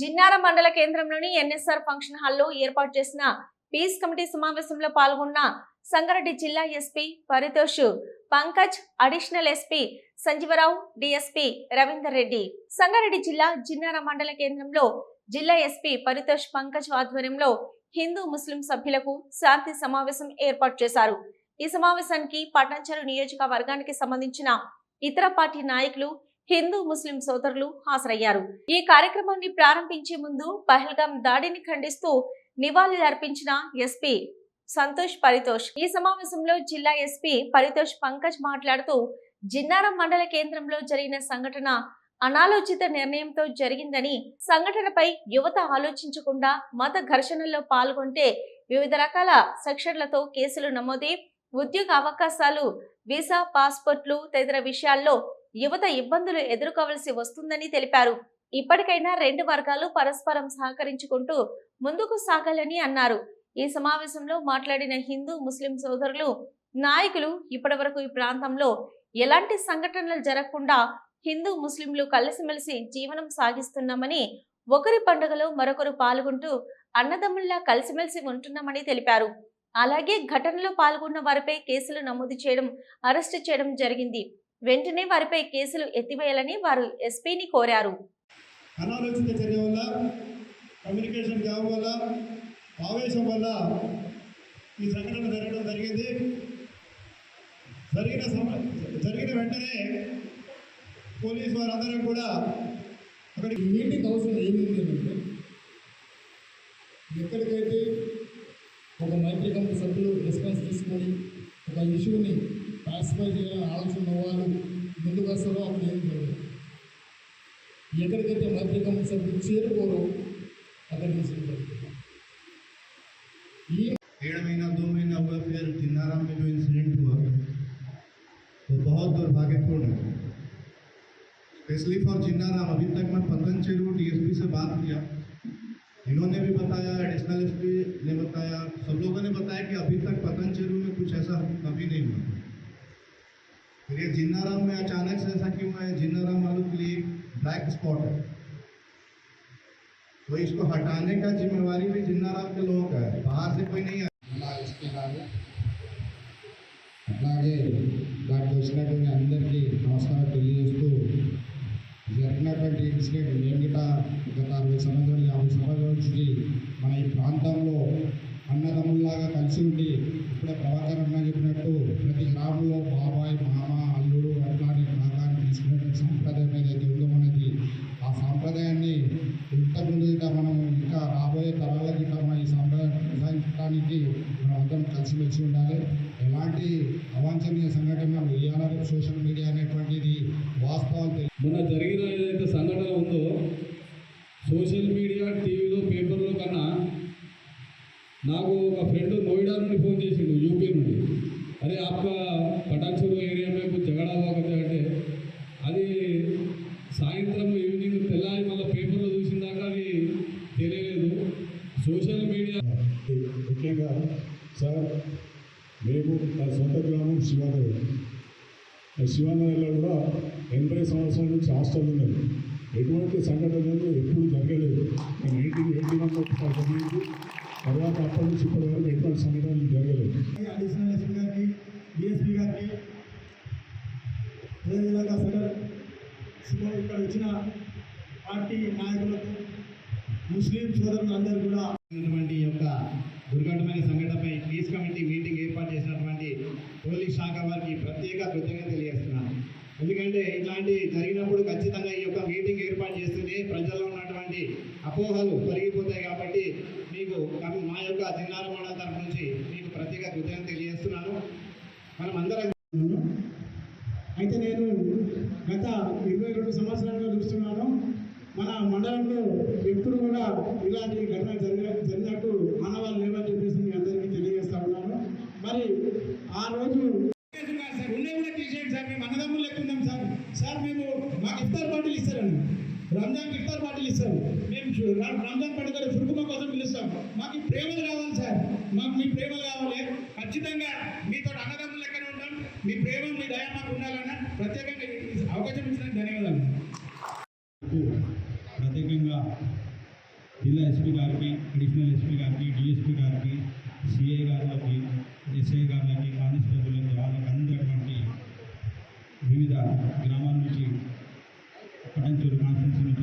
జిన్నార మండల కేంద్రంలోని NSR function హాల్లో ఏర్పాటు చేసిన పీస్ కమిటీ సమావేశంలో పాల్గొన్న సంగారెడ్డి జిల్లా SP Paritosh Pankaj additional SP Sanjeevarao DSP Ravinder Reddy. Sangareddy జిల్లా జిన్నార మండల కేంద్రంలో జిల్లా ఎస్పీ పరితోష్ పంకజ్ ఆధ్వర్యంలో హిందూ ముస్లిం సభ్యులకు శాంతి సమావేశం ఏర్పాటు చేశారు. ఈ సమావేశానికి పటాన్చెరు నియోజకవర్గానికి సంబంధించిన ఇతర పార్టీ నాయకులు హిందూ ముస్లిం సోదరులు హాజరయ్యారు. ఈ కార్యక్రమాన్ని ప్రారంభించే ముందు పహల్గాం దాడిని ఖండిస్తూ నివాళులర్పించిన ఎస్పీ సంతోష్ పరితోష్. ఈ సమావేశంలో జిల్లా ఎస్పీ పరితోష్ పంకజ్ మాట్లాడుతూ జిన్నారం మండల కేంద్రంలో జరిగిన సంఘటన అనాలోచిత నిర్ణయంతో జరిగిందని సంఘటనపై యువత ఆలోచించకుండా మత ఘర్షణల్లో పాల్గొంటే వివిధ రకాల సెక్షన్లతో కేసులు నమోదై ఉద్యోగ అవకాశాలు వీసా పాస్పోర్ట్లు తదితర విషయాల్లో యువత ఇబ్బందులు ఎదుర్కోవలసి వస్తుందని తెలిపారు. ఇప్పటికైనా రెండు వర్గాలు పరస్పరం సహకరించుకుంటూ ముందుకు సాగాలని అన్నారు. ఈ సమావేశంలో మాట్లాడిన హిందూ ముస్లిం సోదరులు నాయకులు ఇప్పటివరకు ఈ ప్రాంతంలో ఎలాంటి సంఘటనలు జరగకుండా హిందూ ముస్లింలు కలిసిమెలిసి జీవనం సాగిస్తున్నామని ఒకరి పండుగలో మరొకరు పాల్గొంటూ అన్నదమ్ముల్లా కలిసిమెలిసి ఉంటున్నామని తెలిపారు. అలాగే ఘటనలో పాల్గొన్న వారిపై కేసులు నమోదు చేయడం అరెస్టు చేయడం జరిగింది. వెంటనే వారిపై కేసులు ఎత్తివేయాలని వారు ఎస్పీని కోరారు. అనాలోచిత చర్య వల్ల కమ్యూనికేషన్ గ్యాప్ వల్ల ఆవేశం వల్ల ఈ సంఘటన జరగడం జరిగింది. జరిగిన జరిగిన వెంటనే పోలీస్ వారందరూ కూడా అక్కడికి మీటింగ్ అవసరం ఏమిటి అంటే ఎక్కడికైతే ఒక మైత్రి కమిటీ సభ్యులు రెస్పాన్స్ తీసుకొని ఒక ఇష్యూని పాసిఫై చేయాలని ఆలోచన ఉన్న వాళ్ళు ముందుకు వస్తారో అప్పుడు ఏం జరగదు ఎక్కడికైతే మైత్రి కమిటీ సభ్యులు చేరుకోరో అక్కడ తీసుకుంటారు ఈ डेढ़ महीना दो महीना हुआ फिर जिन्नाराम में जो इंसिडेंट हुआ वो बहुत दुर्भाग्यपूर्ण है स्पेशली फॉर जिन्नाराम अभी तक मैं पतन चेरू डीएसपी से बात किया इन्होंने भी बताया एडिशनल एसपी ने बताया सब लोगों ने बताया कि अभी तक पतन चेरू में कुछ ऐसा जिन्नाराम में अचानक से ऐसा क्यों है जिन्नाराम वालों के लिए ब्लैक स्पॉट है तो इसको हटाने का जिम्मेवारी भी जिन्नाराम के लोगों का है बाहर से कोई नहीं అలా ఇస్తున్నారు అట్లాగే దానికి వచ్చినటువంటి అందరికీ నమస్కారం తెలియజేస్తూ జరిగినటువంటి ఇన్సిడెంట్ నేను గిట గత అరవై సంవత్సరాలు యాభై సంవత్సరాల నుంచి మన ఈ ప్రాంతంలో అన్నదమ్ముల్లాగా కలిసి ఉండి ఇప్పుడే ప్రభాకర్ అన్న చెప్పినట్టు ప్రతి గ్రామంలో బాబాయ్ మామ కలిసిమెలిసి ఉండాలి. ఎలాంటి అవాంఛనీయ సంఘటనలు ఇవ్వాలని సోషల్ మీడియా అనేటువంటిది? వాస్తవాలు మొన్న జరిగిన ఏదైతే సంఘటన ఉందో సోషల్ మీడియా టీవీలో పేపర్లో కన్నా నాకు ఒక ఫ్రెండ్ నోయిడా నుండి ఫోన్ చేసిండు యూపీ నుండి. అరే ఆప్కా పటాక్ష శివానగర్లో కూడా ఎనభై సంవత్సరాల నుంచి హాస్టల్ ఉన్నది. ఎటువంటి సంఘటనలు ఎప్పుడు జరగలేదు. నైన్టీన్ ఎయిటీ వన్లో జరిగింది. తర్వాత అప్పటి నుంచి ఇప్పటి వరకు ఎటువంటి సంఘటనలు జరగలేదు. అడిషనల్ ఎస్పీ గారికి డిఎస్పీ గారికి అదేవిధంగా సదర్ ఇక్కడ వచ్చిన పార్టీ నాయకులకు ముస్లిం సోదరులందరూ కూడా యొక్క దుర్ఘటమైన సంఘటనపై పీస్ కమిటీ మీటింగ్ ఏర్పాటు చేసినటువంటి పోలీస్ శాఖ వారికి ప్రత్యేక కృతజ్ఞత తెలియజేస్తున్నాను. ఎందుకంటే ఇట్లాంటి జరిగినప్పుడు ఖచ్చితంగా ఈ యొక్క మీటింగ్ ఏర్పాటు చేస్తేనే ప్రజల్లో ఉన్నటువంటి అపోహలు తొలగిపోతాయి కాబట్టి మీకు మా యొక్క జిల్లాల మండల తరఫు నుంచి మీకు ప్రత్యేక కృతజ్ఞత తెలియజేస్తున్నాను. మనం అందరం అయితే నేను గత ఇరవై రెండు సంవత్సరాలుగా చూస్తున్నాను. మన మండలంలో ఎప్పుడు కూడా ఇలాంటి ఘటన జరిగిన మాకు ఇఫ్తార్ పార్టీలు ఇస్తారండి. రంజాన్ ఇఫ్తార్ పార్టీలు ఇస్తారు. మేము రంజాన్ పండుగ సురుకుమ కోసం పిలుస్తాం. మాకు ప్రేమలు కావాలి సార్. మాకు మీ ప్రేమలు కావాలి. ఖచ్చితంగా మీతో అన్నదమ్ములు లెక్కన ఉంటాం. మీ ప్రేమ మీ దయ మాకు ఉండాలన్న ప్రత్యేకంగా అవకాశం ఇచ్చినందుకు ధన్యవాదాలు. ప్రత్యేకంగా జిల్లా ఎస్పీ గారికి అడిషనల్ ఎస్పీ గారికి డిఎస్పీ గారికి సిఐ గారికి ఎస్ఐ గారికి కానిస్టేబుల్ వాళ్ళకి అందరికీ వివిధ గ్రామాల నుంచి and to the conference